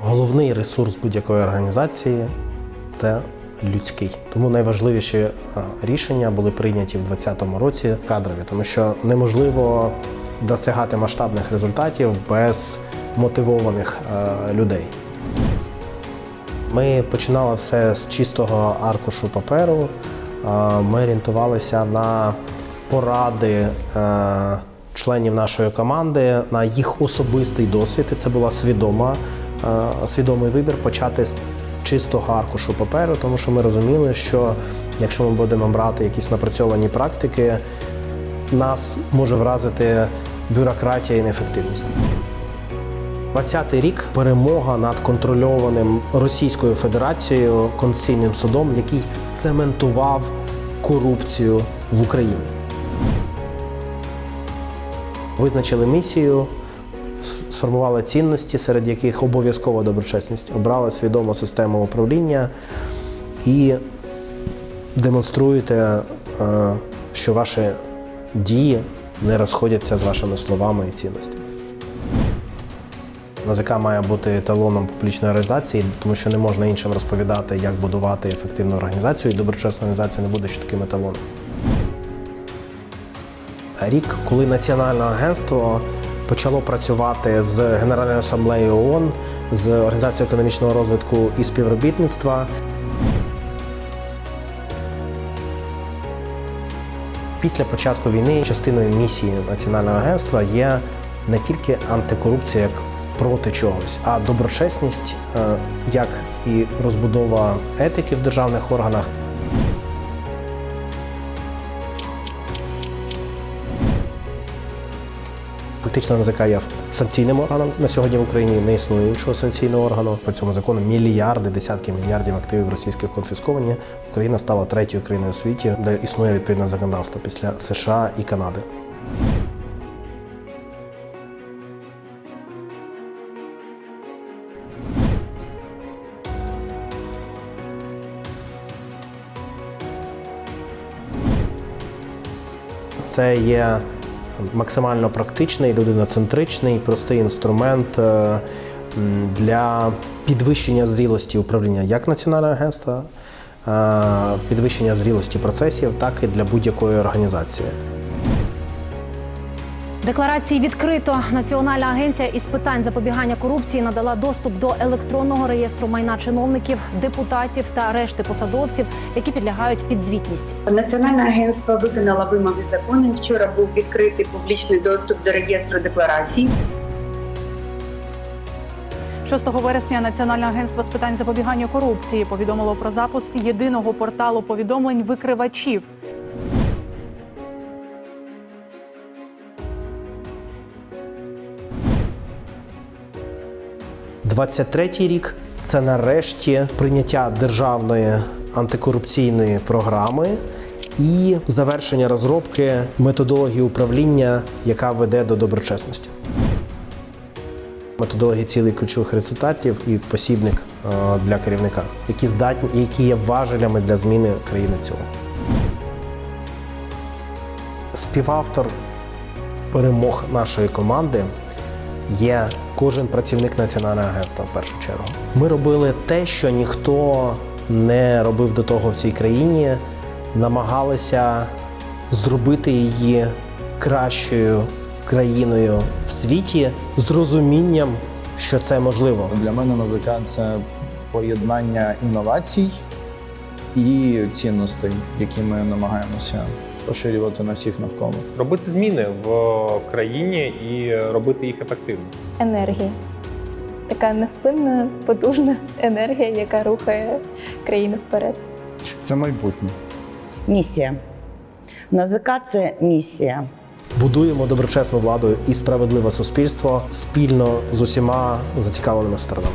Головний ресурс будь-якої організації це людський. Тому найважливіші е, рішення були прийняті в 2020 році кадрові, тому що неможливо досягати масштабних результатів без мотивованих е, людей. Ми починали все з чистого аркушу паперу. Е, Ми орієнтувалися на поради е, членів нашої команди, на їх особистий досвід. І це була свідома, е, свідомий вибір почати з чистого аркушу паперу, тому що ми розуміли, що якщо ми будемо брати якісь напрацьовані практики, нас може вразити бюрократія і неефективність. 20-й рік перемога над контрольованим Російською Федерацією Конституційним судом, який цементував корупцію в Україні. Визначили місію, сформували цінності, серед яких обов'язкова доброчесність, обрали свідому систему управління і демонструєте, е, що ваші дії не розходяться з вашими словами і цінностями. НАЗК має бути еталоном публічної організації, тому що не можна іншим розповідати, як будувати ефективну організацію, і доброчесна організація не буде ще таким еталоном. Рік, коли Національне агентство почало працювати з Генеральною асамблеєю ООН, з Організацією економічного розвитку і співробітництва. Після початку війни частиною місії Національного агентства є не тільки антикорупція як проти чогось, а доброчесність е, як і розбудова етики в державних органах. Фактично НЗК є санкційним органом на сьогодні в Україні. Не існує іншого санкційного органу. По цьому закону мільярди, десятки мільярдів активів російських конфісковані. Україна стала третьою країною у світі, де існує відповідне законодавство після США і Канади. Це є максимально практичний, людиноцентричний, простий інструмент е, для підвищення зрілості управління як Національного агентства, е, підвищення зрілості процесів, так і для будь-якої організації. Декларації відкрито Національна агенція із питань запобігання корупції надала доступ до електронного реєстру майна чиновників, депутатів та решти посадовців, які підлягають підзвітність. Національне агентство виконало вимоги закону. Вчора був відкритий публічний доступ до реєстру декларацій. 6 вересня Національне агентство з питань запобігання корупції повідомило про запуск єдиного порталу повідомлень викривачів. 23-й рік це нарешті прийняття державної антикорупційної програми і завершення розробки методології управління, яка веде до доброчесності. Методології цілих ключових результатів і посібник е, для керівника, які здатні, які є важелями для зміни країни в цілому. Співавтор перемог нашої команди є кожен працівник національного агентства в першу чергу. Ми робили те, що ніхто не робив до того в цій країні, намагалися зробити її кращою країною в світі з розумінням, що це можливо. Для мене НАЗК це поєднання інновацій і цінностей, які ми намагаємося поширювати на всіх навколо. робити зміни в країні і робити їх ефективно. енергія. Така невпинна, потужна енергія, яка рухає країну вперед. Це майбутнє. Місія. НАЗК це місія. Будуємо доброчесну владу і справедливе суспільство спільно з усіма зацікавленими сторонами.